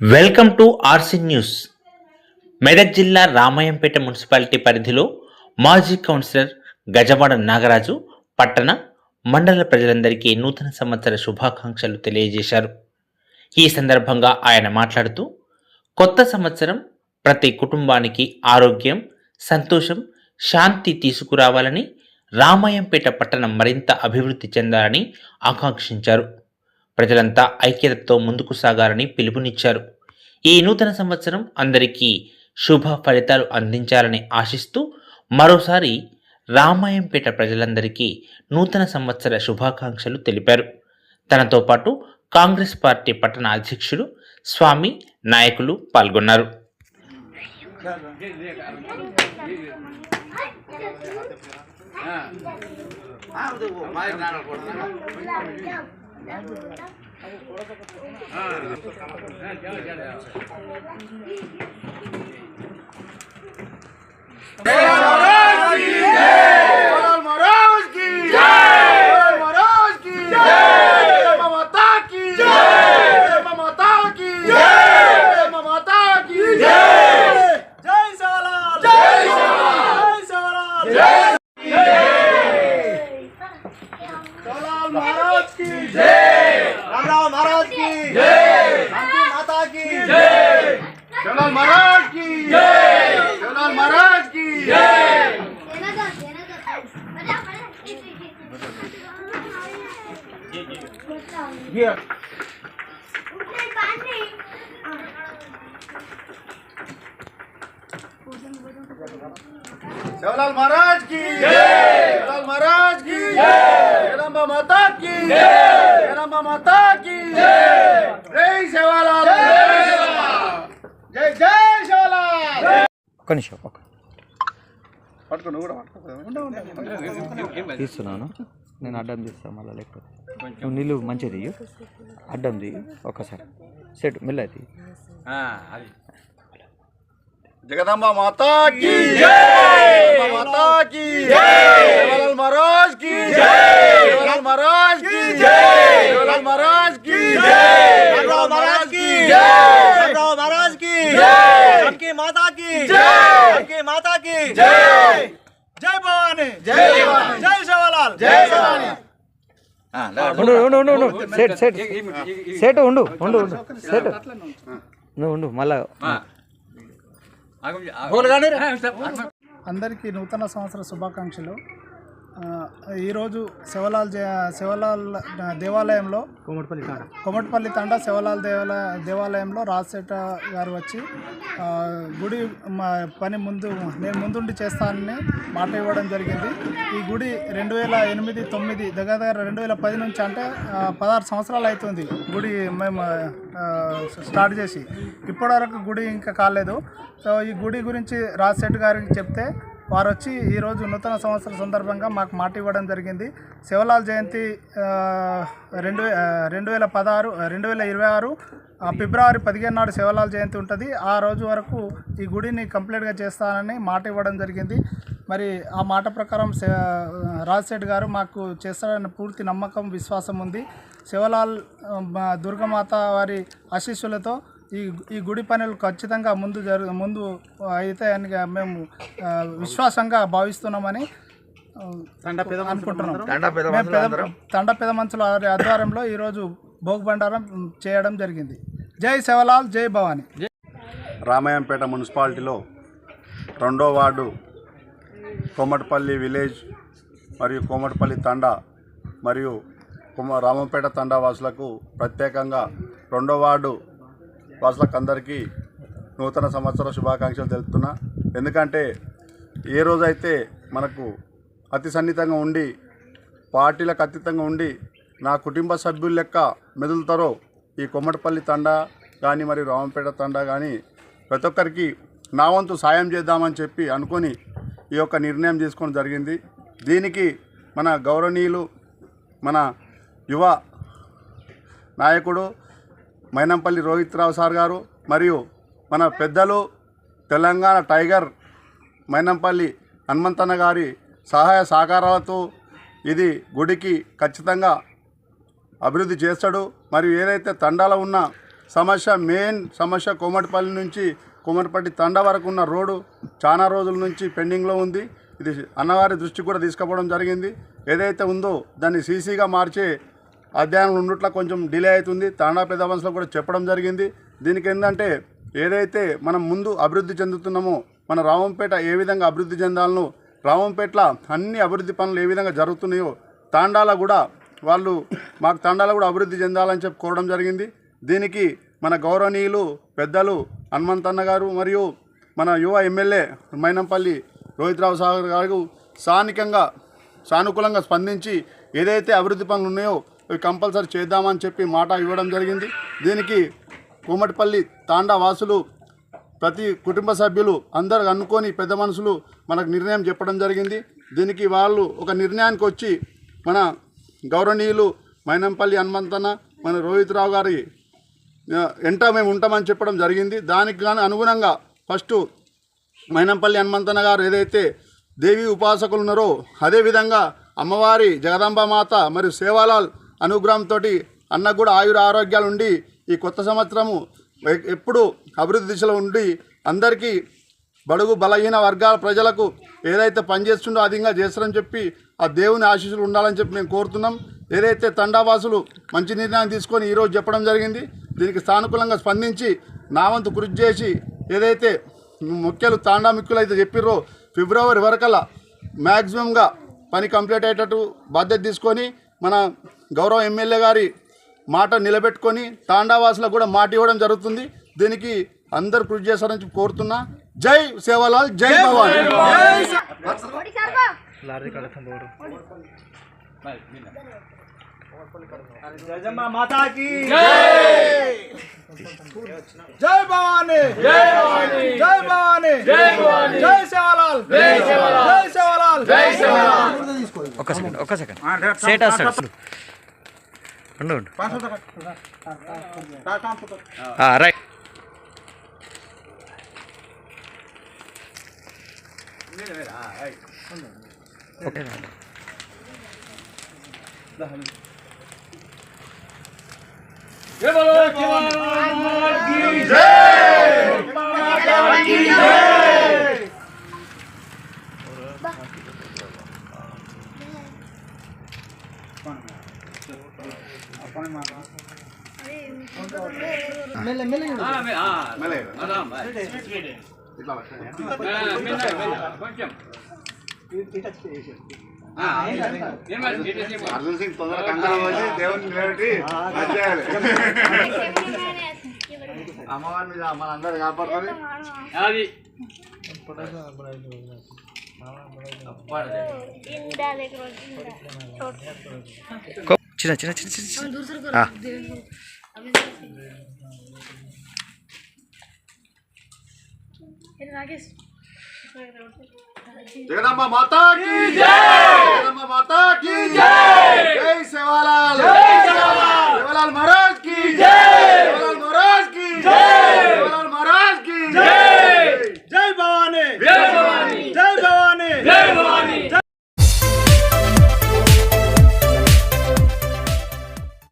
Welcome to RC news. Medak జిల్లా Ramayampet municipality పరిధిలో మాజీ కౌన్సిలర్ గజవాడ నాగరాజు పట్టణ మండల ప్రజలందరికీ నూతన సంవత్సర శుభాకాంక్షలు తెలియజేశారు. ఈ సందర్భంగా ఆయన మాట్లాడుతూ కొత్త సంవత్సరం ప్రతి కుటుంబానికి ఆరోగ్యం సంతోషం శాంతి తీసుకురావాలని రామాయంపేట పట్టణం మరింత అభివృద్ధి చెందాలని ఆకాంక్షించారు. ప్రజలంతా ఐక్యతతో ముందుకు సాగాలని పిలుపునిచ్చారు. ఈ నూతన సంవత్సరం అందరికీ శుభ ఫలితాలు అందించాలని ఆశిస్తూ మరోసారి రామాయంపేట ప్రజలందరికీ నూతన సంవత్సర శుభాకాంక్షలు తెలిపారు తనతో పాటు కాంగ్రెస్ పార్టీ పట్టణ అధ్యక్షుడు స్వామి నాయకులు పాల్గొన్నారు হ্যাঁ की। महाराज की। ये। जवाहरलाल महाराज की। जवाहरलाल महाराज की। जयरामा माता की। जयरामा माता की। जय। जय। जय जय। ఒక్క నిమిషం ఒక్క తీస్తున్నాను. నేను అడ్డం తీస్తాను మళ్ళీ లేకపోతే. నువ్వు నీళ్ళు మంచిది అడ్డం ది ఒక్కసారి. సెట్ మిల్లది జగదంబ మాతా కి మాతా కి మహారాజ్కి మహారాజ్కి మహారాజ్ అందరికి ఉండు ఉండు ఉండు నువ్వు ఉండు మళ్ళా. అందరికీ నూతన సంవత్సర శుభాకాంక్షలు. ఈరోజు శివలాల్ శివలాల్ దేవాలయంలో కొమటిపల్లి తండా. శివలాల్ దేవాలయ దేవాలయంలో రాజశేఖర గారు వచ్చి గుడి పని ముందు నేను ముందుండి చేస్తానని మాట ఇవ్వడం జరిగింది. ఈ గుడి రెండు వేల ఎనిమిది తొమ్మిది దగ్గర దగ్గర రెండు వేల పది నుంచి అంటే పదహారు సంవత్సరాలు అవుతుంది గుడి మేము స్టార్ట్ చేసి. ఇప్పటివరకు గుడి ఇంకా కాలేదు. సో ఈ గుడి గురించి రాజశెట్టి గారికి చెప్తే వారు వచ్చి ఈరోజు నూతన సంవత్సర సందర్భంగా మాకు మాట ఇవ్వడం జరిగింది. శివలాల్ జయంతి రెండు వే- రెండు వేల పదహారు రెండు వేల ఇరవై ఆరు ఫిబ్రవరి పదిహేను నాడు శివలాల్ జయంతి ఉంటుంది. ఆ రోజు వరకు ఈ గుడిని కంప్లీట్గా చేస్తానని మాట ఇవ్వడం జరిగింది. మరి ఆ మాట ప్రకారం శ- గారు మాకు చేస్తాడని పూర్తి నమ్మకం విశ్వాసం ఉంది. శివలాల్ మా దుర్గమాత వారి ఆశీస్సులతో ఈ ఈ గుడి పనులు ఖచ్చితంగా ముందు జరు ముందు అవుతాయని మేము విశ్వాసంగా భావిస్తున్నామని అనుకుంటున్నాం. తండ పెద మంచుల ఆధ్వర్యంలో ఈరోజు భోగ్ బండారం చేయడం జరిగింది. జై శివలాల్ జై భవానీ. రామాయంపేట మున్సిపాలిటీలో రెండో వార్డు కోమటిపల్లి విలేజ్ మరియు కోమటిపల్లి తండా మరియు కొమ రామంపేట తండా వాసులకు ప్రత్యేకంగా రెండో వార్డు వాసులకు అందరికీ నూతన సంవత్సర శుభాకాంక్షలు తెలుపుతున్నా. ఎందుకంటే ఏ రోజైతే మనకు అతి సన్నిహితంగా ఉండి పార్టీలకు అతీతంగా ఉండి నా కుటుంబ సభ్యుల లెక్క మెదులుతారో ఈ కొమ్మటిపల్లి తండా కానీ మరి రామంపేట తండా కానీ ప్రతి ఒక్కరికి నా వంతు సాయం చేద్దామని చెప్పి అనుకొని ఈ యొక్క నిర్ణయం తీసుకోవడం జరిగింది. దీనికి మన గౌరవనీయులు మన యువ నాయకుడు మైనంపల్లి రోహిత్ రావు సార్ గారు మరియు మన పెద్దలు తెలంగాణ టైగర్ మైనంపల్లి హనుమంతన్న గారి సహాయ సహకారాలతో ఇది గుడికి ఖచ్చితంగా అభివృద్ధి చేస్తాడు. మరియు ఏదైతే తండాలో ఉన్న సమస్య మెయిన్ సమస్య కోమటిపల్లి నుంచి కోమటిపల్లి తండ వరకు ఉన్న రోడ్డు చాలా రోజుల నుంచి పెండింగ్లో ఉంది. ఇది అన్నవారి దృష్టికి కూడా తీసుకుపోవడం జరిగింది. ఏదైతే ఉందో దాన్ని సీసీగా మార్చే అధ్యయనం ఉన్నట్ల కొంచెం డిలే అవుతుంది. తాండా పెద్దవంశలో కూడా చెప్పడం జరిగింది. దీనికి ఏంటంటే ఏదైతే మనం ముందు అభివృద్ధి చెందుతున్నామో మన రావంపేట ఏ విధంగా అభివృద్ధి చెందాలనో రామంపేటలో అన్ని అభివృద్ధి పనులు ఏ విధంగా జరుగుతున్నాయో తాండాల కూడా వాళ్ళు మాకు తాండాల కూడా అభివృద్ధి చెందాలని చెప్పి కోరడం జరిగింది. దీనికి మన గౌరవనీయులు పెద్దలు హనుమంతన్న గారు మరియు మన యువ ఎమ్మెల్యే మైనంపల్లి రోహిత్రావు సాగర్ గారు స్థానికంగా సానుకూలంగా స్పందించి ఏదైతే అభివృద్ధి పనులు ఉన్నాయో కంపల్సరీ చేద్దామని చెప్పి మాట ఇవ్వడం జరిగింది. దీనికి కోమటిపల్లి తాండా వాసులు ప్రతి కుటుంబ సభ్యులు అందరు అనుకొని పెద్ద మనుషులు మనకు నిర్ణయం చెప్పడం జరిగింది. దీనికి వాళ్ళు ఒక నిర్ణయానికి వచ్చి మన గౌరవనీయులు మైనంపల్లి హనుమంతన్న మన రోహిత్ రావు గారి ఎంట మేము ఉంటామని చెప్పడం జరిగింది. దానికి కానీ అనుగుణంగా ఫస్ట్ మైనంపల్లి హనుమంతన్న గారు ఏదైతే దేవి ఉపాసకులు ఉన్నారో అదేవిధంగా అమ్మవారి జగదాంబ మాత మరియు సేవాలాల్ అనుగ్రహంతో అన్నకు కూడా ఆయుర ఆరోగ్యాలు ఉండి ఈ కొత్త సంవత్సరము ఎప్పుడు అభివృద్ధి దిశలో ఉండి అందరికీ బడుగు బలహీన వర్గాల ప్రజలకు ఏదైతే పనిచేస్తుండో అధికంగా చేస్తారని చెప్పి ఆ దేవుని ఆశీస్సులు ఉండాలని చెప్పి మేము కోరుతున్నాం. ఏదైతే తండావాసులు మంచి నిర్ణయం తీసుకొని ఈరోజు చెప్పడం జరిగింది దీనికి సానుకూలంగా స్పందించి నా వంతు కృషి చేసి ఏదైతే ముఖ్యులు తాండా ముఖ్యులు అయితే చెప్పిర్రో ఫిబ్రవరి వరకల్లా మ్యాక్సిమంగా పని కంప్లీట్ అయ్యేటట్టు బాధ్యత తీసుకొని మన గౌరవ ఎమ్మెల్యే గారి మాట నిలబెట్టుకొని తాండావాసులకు కూడా మాట ఇవ్వడం జరుగుతుంది. దీనికి అందరు కృషి చేస్తారని కోరుతున్నా. జై సేవలాల్ జై భవాన్. జై భవానీ. ఒక సెకండ్ ఒక సెకండ్. సేటా సార్ ఉండు ఉండు రైట్ ఓకే అర్జున్ సింగ్ తొందర కంగారం వచ్చి దేవుని నిలబెట్టి వచ్చేయాలి. అమ్మవారి మీద మన అందరు కాపాడుతుంది చిన్న చిన్న చిన్న చిన్న చిన్న ఆ. రాకేష్ జగదమ్మ మాతా की జగదమ్మ మాతా की జై సేవాలాల్ జై సేవాలాల్